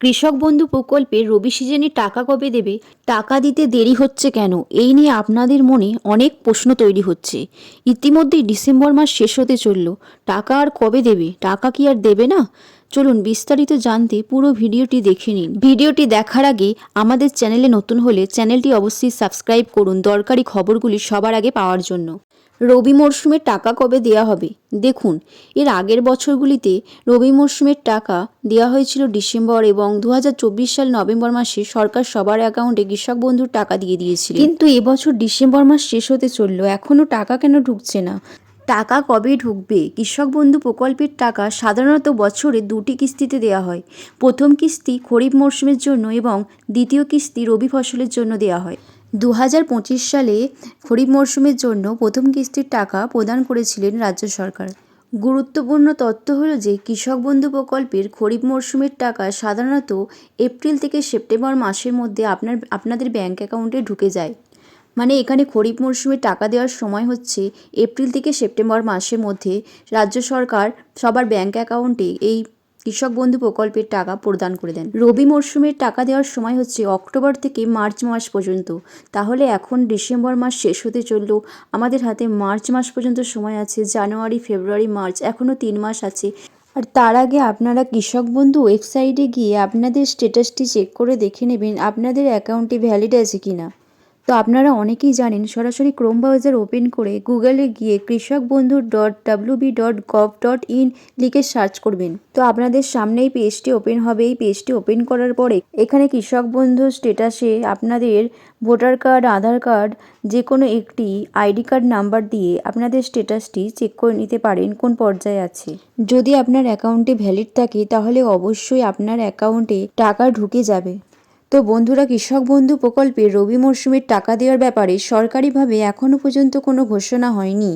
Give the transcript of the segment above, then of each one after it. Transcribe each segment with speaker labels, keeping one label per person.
Speaker 1: কৃষক বন্ধু প্রকল্পে রবি সিজনে টাকা কবে দেবে, টাকা দিতে দেরি হচ্ছে কেন? এই নিয়ে আপনাদের মনে অনেক প্রশ্ন তৈরি হচ্ছে। ইতিমধ্যেই ডিসেম্বর মাস শেষ হতে চলল। টাকা আর কবে দেবে? টাকা কি আর দেবে না? চলুন বিস্তারিত জানতে পুরো ভিডিওটি দেখে নিন। ভিডিওটি দেখার আগে আমাদের চ্যানেলে নতুন হলে চ্যানেলটি অবশ্যই সাবস্ক্রাইব করুন। দরকারি খবরগুলি সবার আগে পাওয়ার জন্য। রবি মরশুমে টাকা কবে দেওয়া হবে? দেখুন এর আগের বছরগুলিতে রবি মরশুমের টাকা দেওয়া হয়েছিল ডিসেম্বর এবং দু হাজার চব্বিশ সাল নভেম্বর মাসে সরকার সবার অ্যাকাউন্টে কৃষক বন্ধুর টাকা দিয়ে দিয়েছিল। কিন্তু এবছর ডিসেম্বর মাস শেষ হতে চলল এখনও টাকা কেন ঢুকছে না? টাকা কবে ঢুকবে? কৃষক বন্ধু প্রকল্পের টাকা সাধারণত বছরে দুটি কিস্তিতে দেওয়া হয়। প্রথম কিস্তি খরিফ মরশুমের জন্য এবং দ্বিতীয় কিস্তি রবি ফসলের জন্য দেওয়া হয়। দু হাজার পঁচিশ সালে খরিফ মরশুমের জন্য প্রথম কিস্তির টাকা প্রদান করেছিলেন রাজ্য সরকার। গুরুত্বপূর্ণ তথ্য হলো যে কৃষক বন্ধু প্রকল্পের খরিফ মরশুমের টাকা সাধারণত এপ্রিল থেকে সেপ্টেম্বর মাসের মধ্যে আপনার, আপনাদের ব্যাঙ্ক অ্যাকাউন্টে ঢুকে যায়। মানে এখানে খরিফ মরশুমে টাকা দেওয়ার সময় হচ্ছে এপ্রিল থেকে সেপ্টেম্বর মাসের মধ্যে রাজ্য সরকার সবার ব্যাঙ্ক অ্যাকাউন্টে এই কৃষক বন্ধু প্রকল্পের টাকা প্রদান করে দেন। রবি মরশুমের টাকা দেওয়ার সময় হচ্ছে অক্টোবর থেকে মার্চ মাস পর্যন্ত। তাহলে এখন ডিসেম্বর মাস শেষ হতে চলল। আমাদের হাতে মার্চ মাস পর্যন্ত সময় আছে। জানুয়ারি, ফেব্রুয়ারি, মার্চ এখনও তিন মাস আছে। আর তার আগে আপনারা কৃষক বন্ধু ওয়েবসাইটে গিয়ে আপনাদের স্ট্যাটাসটি চেক করে দেখে নেবেন আপনাদের অ্যাকাউন্টটি ভ্যালিড আছে কি না তো আপনারা অনেকেই জানেন, সরাসরি ক্রোম ব্রাউজার ওপেন করে গুগলে গিয়ে Krishak Bandhu dot WB dot gov dot in লিখে সার্চ করবেন। তো আপনাদের সামনে এই পেজটি ওপেন হবে। এই পেজটি ওপেন করার পরে এখানে কৃষক বন্ধু স্টেটাসে আপনাদের ভোটার কার্ড আধার কার্ড যে কোনো একটি আইডি কার্ড নাম্বার দিয়ে আপনাদের স্টেটাসটি চেক করে নিতে পারেন কোন পর্যায়ে আছে। যদি আপনার অ্যাকাউন্টে ভ্যালিড থাকে, তাহলে অবশ্যই আপনার অ্যাকাউন্টে টাকা ঢুকে যাবে। তো বন্ধুরা, কৃষক বন্ধু প্রকল্পে রবি মরশুমের টাকা দেওয়ার ব্যাপারে সরকারিভাবে এখনও পর্যন্ত কোনো ঘোষণা হয়নি।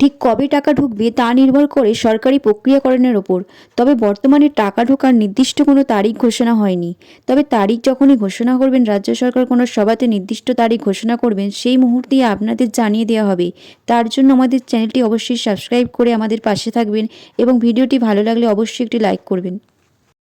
Speaker 1: ঠিক কবে টাকা ঢুকবে তা নির্ভর করে সরকারি প্রক্রিয়াকরণের ওপর। তবে বর্তমানে টাকা ঢোকার নির্দিষ্ট কোনো তারিখ ঘোষণা হয়নি। তবে তারিখ যখনই ঘোষণা করবেন, রাজ্য সরকার কোনো সভাতে নির্দিষ্ট তারিখ ঘোষণা করবেন, সেই মুহূর্তেই আপনাদের জানিয়ে দেওয়া হবে। তার জন্য আমাদের চ্যানেলটি অবশ্যই সাবস্ক্রাইব করে আমাদের পাশে থাকবেন এবং ভিডিওটি ভালো লাগলে অবশ্যই একটি লাইক করবেন।